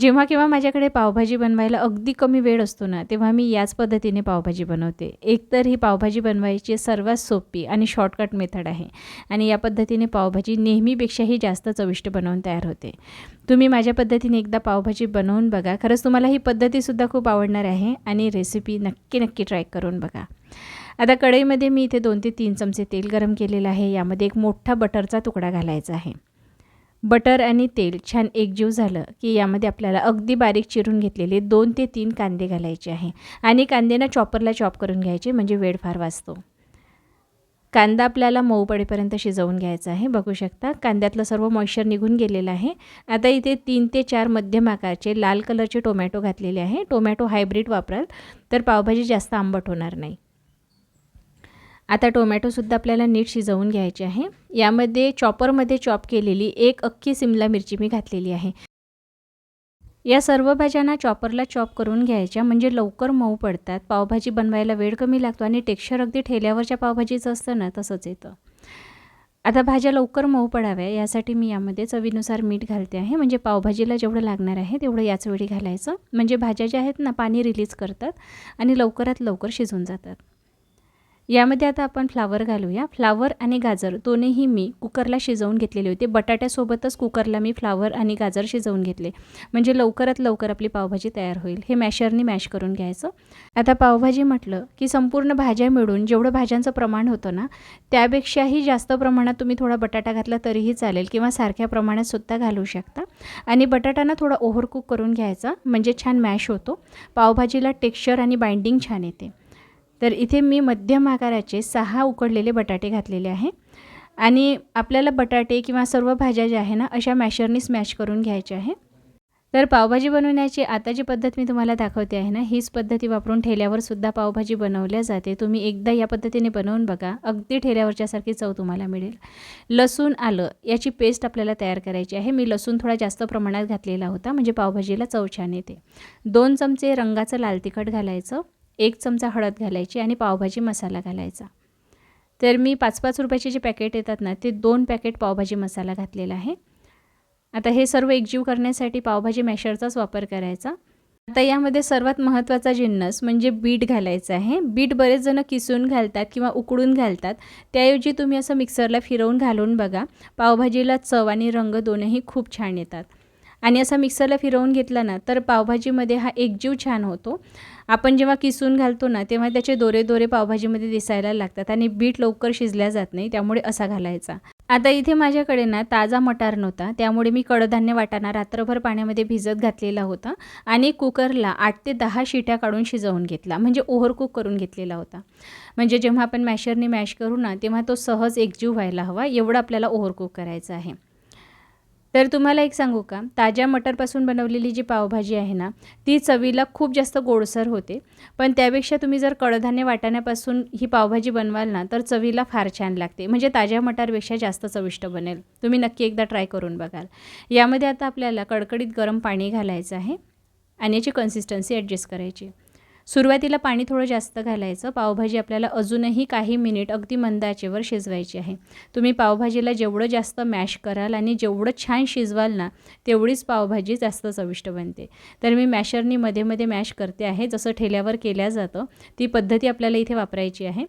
जेव्हा केव्हा माझ्याकडे पावभाजी बनवायला अगदी कमी वेळ असतो ना तेव्हा मी याच पद्धतीने पावभाजी बनवते. एकतर ही पावभाजी बनवायची सर्वात सोपी आणि शॉर्टकट मेथड आहे आणि या पद्धतीने पावभाजी नेहमीपेक्षाही जास्त चविष्ट बनवून तयार होते. तुम्ही माझ्या पद्धतीने एकदा पावभाजी बनवून बघा. खरंच तुम्हाला ही पद्धतीसुद्धा खूप आवडणार आहे आणि रेसिपी नक्की नक्की ट्राय करून बघा. आता कढईमध्ये मी इथे दोन ते तीन चमचे तेल गरम केलेलं आहे. यामध्ये एक मोठा बटरचा तुकडा घालायचा आहे. बटर आणि तेल छान एकजीव झालं की यामध्ये आपल्याला अगदी बारीक चिरून घेतलेले दोन ते तीन कांदे घालायचे आहे. आणि कांद्यांना चॉपरला चॉप करून घ्यायचे म्हणजे वेळ फार वाचतो. कांदा आपल्याला मऊ पडेपर्यंत शिजवून घ्यायचा आहे. बघू शकता कांद्यातलं सर्व मॉइश्चर निघून गेलेलं आहे. आता इथे तीन ते चार मध्यम आकारचे लाल कलरचे टोमॅटो घातलेले आहे. टोमॅटो हायब्रिड वापराल तर पावभाजी जास्त आंबट होणार नाही. आता टोमॅटोसुद्धा आपल्याला नीट शिजवून घ्यायचे आहे. यामध्ये चॉपरमध्ये चॉप केलेली एक अख्खी सिमला मिरची मी घातलेली आहे. या सर्व भाज्यांना चॉपरला चॉप करून घ्यायच्या म्हणजे लवकर मऊ पडतात. पावभाजी बनवायला वेळ कमी लागतो आणि टेक्स्चर अगदी ठेल्यावरच्या पावभाजीचं असतं ना तसंच येतं. आता भाज्या लवकर मऊ पडाव्या यासाठी मी यामध्ये चवीनुसार मीठ घालते आहे. म्हणजे पावभाजीला जेवढं लागणार आहे तेवढं याच वेळी घालायचं. म्हणजे भाज्या ज्या आहेत ना पाणी रिलीज करतात आणि लवकरात लवकर शिजून जातात. यामध्ये आता आपण फ्लावर घालूया. फ्लावर आणि गाजर दोन्हीही मी कुकरला शिजवून घेतलेले होते. बटाट्यासोबतच कुकरला मी फ्लावर आणि गाजर शिजवून घेतले. म्हणजे लवकरात लवकर आपली पावभाजी तयार होईल. हे मॅशरनी मॅश करून घ्यायचं. आता पावभाजी म्हटलं की संपूर्ण भाज्या मिळून जेवढं भाज्यांचं प्रमाण होतं ना त्यापेक्षाही जास्त प्रमाणात तुम्ही थोडा बटाटा घातला तरीही चालेल किंवा सारख्या प्रमाणात सुद्धा घालू शकता. आणि बटाटाना थोडा ओव्हरकुक करून घ्यायचा. म्हणजे छान मॅश होतो. पावभाजीला टेक्स्चर आणि बाइंडिंग छान येते. तर इथे मी मध्यम आकाराचे सहा उकडलेले बटाटे घातलेले आहे. आणि आपल्याला बटाटे किंवा सर्व भाज्या ज्या आहे ना अशा मॅशरनी स्मॅश करून घ्यायच्या आहे. तर पावभाजी बनवण्याची आता जी पद्धत मी तुम्हाला दाखवते आहे ना हीच पद्धती वापरून ठेल्यावर सुद्धा पावभाजी बनवल्या जाते. तुम्ही एकदा या पद्धतीने बनवून बघा अगदी ठेल्यावरच्यासारखी चव तुम्हाला मिळेल. लसूण आलं याची पेस्ट आपल्याला तयार करायची आहे. मी लसूण थोडा जास्त प्रमाणात घातलेला होता म्हणजे पावभाजीला चव छान येते. दोन चमचे रंगाचं लाल तिखट घालायचं. एक चमचा हळद घालायची आणि पावभाजी मसाला घालायचा. तर मी पाच पाच रुपयाचे जे पॅकेट येतात ना ते दोन पॅकेट पावभाजी मसाला घातलेला आहे. आता हे सर्व एकजीव करण्यासाठी पावभाजी मॅशरचाच वापर करायचा. आता यामध्ये सर्वात महत्त्वाचा जिन्नस म्हणजे बीट घालायचं आहे. बीट बरेच जणं किसून घालतात किंवा उकडून घालतात. त्याऐवजी तुम्ही असं मिक्सरला फिरवून घालून बघा. पावभाजीला चव आणि रंग दोनही खूप छान येतात. आणि असा मिक्सरला फिरवून घेतला ना तर पावभाजीमध्ये हा एकजीव छान होतो. आपण जेव्हा किसून घालतो ना तेव्हा त्याचे दोरे दोरे पावभाजीमध्ये दिसायला लागतात आणि बीट लवकर शिजल्या जात नाही त्यामुळे असा घालायचा. आता इथे माझ्याकडे ना ताजा मटार नव्हता त्यामुळे मी कडधान्य वाटाणा रात्रभर पाण्यामध्ये भिजत घातलेला होता आणि कुकरला आठ ते दहा शिट्या काढून शिजवून घेतला म्हणजे ओव्हर कुक करून घेतलेला होता. म्हणजे जेव्हा आपण मॅशरने मॅश करू ना तेव्हा तो सहज एकजीव व्हायला हवा एवढं आपल्याला ओव्हर कुक करायचं आहे. तर तुम्हाला एक सांगू का? ताज्या मटरपासून बनवलेली जी पावभाजी आहे ना ती चवीला खूप जास्त गोडसर होते. पण त्यापेक्षा तुम्ही जर कडधान्य वाटाण्यापासून ही पावभाजी बनवाल ना तर चवीला फार छान लागते. म्हणजे ताज्या मटारपेक्षा जास्त चविष्ट बनेल. तुम्ही नक्की एकदा ट्राय करून बघाल. यामध्ये आता आपल्याला कडकडीत गरम पाणी घालायचं आहे. आणि याची कन्सिस्टन्सी ॲडजस्ट करायची. सुरुवातीला पाणी थोडं जास्त घालायचं. पावभाजी आपल्याला अजूनही काही मिनिट अगदी मंद आचेवर शिजवायची आहे. तुम्ही पावभाजीला जेवढं जास्त मॅश कराल आणि जेवढं छान शिजवाल ना तेवढीच पावभाजी जास्त चविष्ट बनते. तर मी मॅशरनी मध्ये मध्ये मॅश करते आहे. जसं ठेल्यावर केल्या जातं ती पद्धती आपल्याला इथे वापरायची आहे.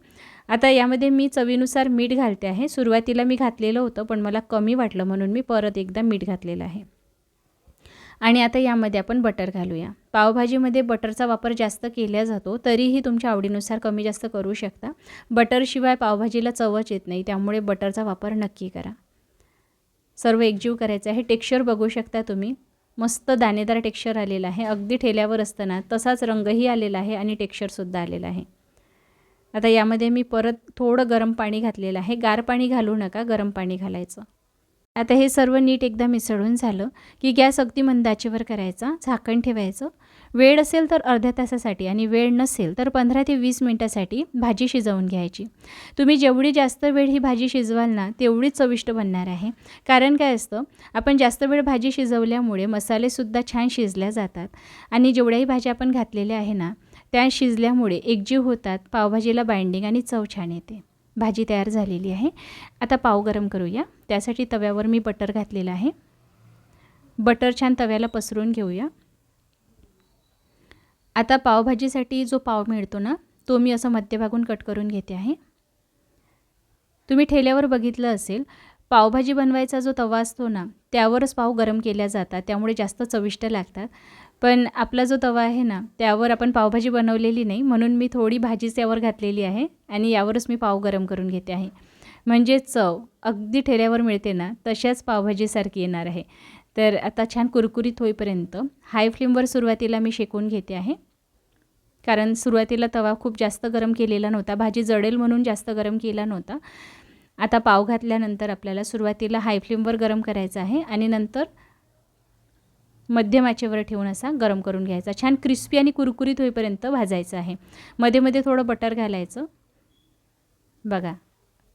आता यामध्ये मी चवीनुसार मीठ घालते आहे. सुरुवातीला मी घातलेलं होतं पण मला कमी वाटलं म्हणून मी परत एकदा मीठ घातलेलं आहे. आणि आता यामध्ये आपण बटर घालूया. पावभाजीमध्ये बटरचा वापर जास्त केला जातो तरीही तुमच्या आवडीनुसार कमी जास्त करू शकता. बटरशिवाय पावभाजीला चवच येत नाही त्यामुळे बटरचा वापर नक्की करा. सर्व एकजीव करायचं आहे. टेक्स्चर बघू शकता तुम्ही. मस्त दाणेदार टेक्स्चर आलेलं आहे. अगदी ठेल्यावर असताना तसाच रंगही आलेला आहे आणि टेक्स्चरसुद्धा आलेला आहे. आता यामध्ये मी परत थोडं गरम पाणी घातलेलं आहे. गार पाणी घालू नका गरम पाणी घालायचं. आता हे सर्व नीट एकदा मिसळून झालं की गॅस अगदी मंदाचेवर करायचा झाकण ठेवायचं. वेळ असेल तर अर्ध्या तासासाठी आणि वेळ नसेल तर पंधरा ते वीस मिनटासाठी भाजी शिजवून घ्यायची. तुम्ही जेवढी जास्त वेळ ही भाजी शिजवाल ना तेवढीच चविष्ट बनणार आहे. कारण काय असतं आपण जास्त वेळ भाजी शिजवल्यामुळे मसालेसुद्धा छान शिजल्या जातात. आणि जेवढ्याही भाज्या आपण घातलेल्या आहे ना त्या शिजल्यामुळे एकजीव होतात पावभाजीला बाइंडिंग आणि चव छान येते. भाजी तयार झालेली आहे. आता पाव गरम करूया. त्यासाठी तव्यावर मी बटर घातलेलं आहे. बटर छान तव्याला पसरून घेऊया. आता पावभाजीसाठी जो पाव मिळतो ना तो मी असं मध्यभागून कट करून घेते आहे. तुम्ही ठेल्यावर बघितलं असेल पावभाजी बनवायचा जो तवा असतो ना त्यावरच पाव गरम केल्या जातात. त्यामुळे जास्त चविष्ट लागतात. पण आपला जो तवा आहे ना त्यावर आपण पावभाजी बनवलेली नाही म्हणून मी थोडी भाजीच यावर घातलेली आहे आणि यावरच मी पाव गरम करून घेते आहे. म्हणजे चव अगदी ठेल्यावर मिळते ना तशाच पावभाजीसारखी येणार आहे. तर आता छान कुरकुरीत होईपर्यंत हाय फ्लेमवर सुरुवातीला मी शेकून घेते आहे. कारण सुरुवातीला तवा खूप जास्त गरम केलेला नव्हता भाजी जडेल म्हणून जास्त गरम केला नव्हता. आता पाव घातल्यानंतर आपल्याला सुरुवातीला हाय फ्लेमवर गरम करायचं आहे आणि नंतर मध्यम आचेवर ठेवून असा गरम करून घ्यायचा. छान क्रिस्पी आणि कुरकुरीत होईपर्यंत भाजायचं आहे. मध्ये मध्ये थोडं बटर घालायचं. बघा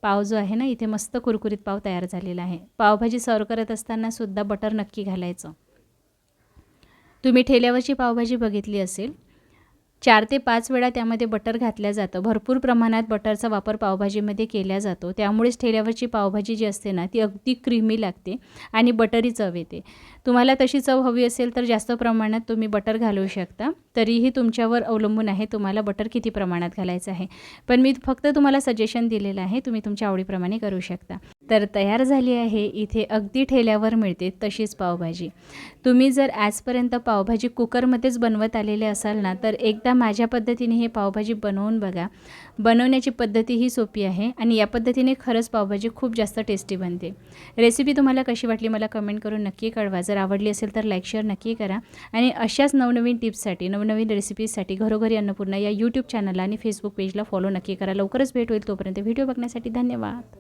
पाव जो आहे ना इथे मस्त कुरकुरीत पाव तयार झालेला आहे. पावभाजी सर्व करत असताना सुद्धा बटर नक्की घालायचं. तुम्ही ठेल्यावरची पावभाजी बघितली असेल चार ते पाच वेळा त्यामध्ये बटर घातल्या जातं. भरपूर प्रमाणात बटरचा वापर पावभाजीमध्ये केला जातो. त्यामुळेच ठेल्यावरची पावभाजी जी असते ना ती अगदी क्रीमी लागते आणि बटरी चव येते. तुम्हाला तशी चव हवी असेल तर जास्त प्रमाणात तुम्ही बटर घालवू शकता. तरीही तुमच्यावर अवलंबून आहे तुम्हाला बटर किती प्रमाणात घालायचं आहे. पण मी फक्त तुम्हाला सजेशन दिलेलं आहे तुम्ही तुमच्या आवडीप्रमाणे करू शकता. तर तयार झाली आहे. इथे अगदी ठेल्यावर मिळते तशीच पावभाजी. तुम्ही जर आजपर्यंत पावभाजी कुकरमध्येच बनवत आलेले असाल ना तर एकदा माझ्या पद्धतीने हे पावभाजी बनवून बघा. बनवण्याची पद्धतीही सोपी आहे आणि या पद्धतीने खरंच पावभाजी खूप जास्त टेस्टी बनते. रेसिपी तुम्हाला कशी वाटली मला कमेंट करून नक्की कळवा. जर आवडली असेल तर लाईक शेअर नक्की करा. आणि अशाच नवनवीन टिप्ससाठी नवनवीन रेसिपीजसाठी घरोघरी अन्नपूर्णा या यूट्यूब चॅनलला आणि फेसबुक पेजला फॉलो नक्की करा. लवकरच भेट होईल तोपर्यंत व्हिडिओ बघण्यासाठी धन्यवाद.